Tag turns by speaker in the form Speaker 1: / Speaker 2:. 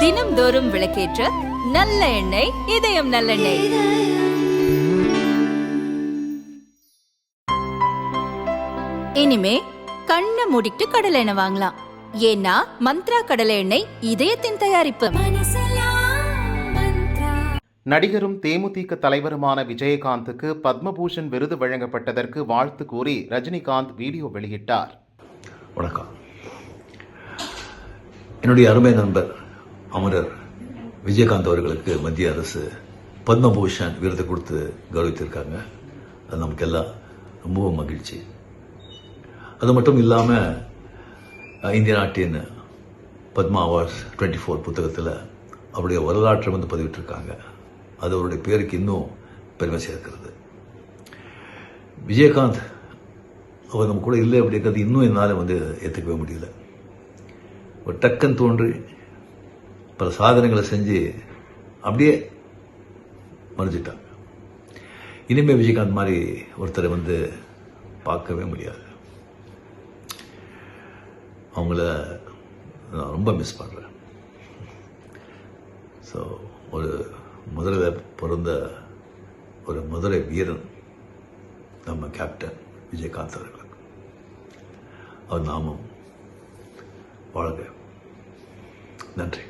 Speaker 1: தினம்தோறும் விளக்கேற்ற நல்ல எண்ணெய் இதயம் நல்லெண்ணெய். இனிமே கண்ணை மூடிட்டு கடலை எண்ணெய் வாங்கலாம். ஏன்னா மந்த்ரா கடலை எண்ணெய் இதயத்தின் தயாரிப்பு.
Speaker 2: நடிகரும் தேமுதிக தலைவருமான விஜயகாந்துக்கு பத்மபூஷன் விருது வழங்கப்பட்டதற்கு வாழ்த்து கூறி ரஜினிகாந்த் வீடியோ வெளியிட்டார்.
Speaker 3: வணக்கம். என்னுடைய அருமை நண்பர் அமரர் விஜயகாந்த் அவர்களுக்கு மத்திய அரசு பத்மபூஷன் விருது கொடுத்து கௌரவித்திருக்காங்க. அது நமக்கு எல்லாம் ரொம்பவும் மகிழ்ச்சி. அது மட்டும் இல்லாமல் இந்திய நாட்டின் பத்மா அவார்ட்ஸ் டுவெண்ட்டி ஃபோர் புத்தகத்தில் அவருடைய வரலாற்றை வந்து பதிவிட்டிருக்காங்க. அது அவருடைய பேருக்கு இன்னும் பெருமை சேர்க்கிறது. விஜயகாந்த் அவர் நம்ம கூட இல்லை அப்படிங்கிறது இன்னும் என்னால் வந்து ஏற்றுக்கவே முடியல. ஒரு டக்குன்னு தோன்றி பல சாதனைகளை செஞ்சு அப்படியே மறைஞ்சிட்டாங்க இனிமே விஜயகாந்த் மாதிரி ஒருத்தரை வந்து பார்க்கவே முடியாது. அவங்கள நான் ரொம்ப மிஸ் பண்ணுறேன் ஸோ ஒரு மதுரையில் பிறந்த ஒரு மதுரை வீரன் நம்ம கேப்டன் விஜயகாந்த் அவர்கள். அவர் நாமம் வாழ்க நன்றி.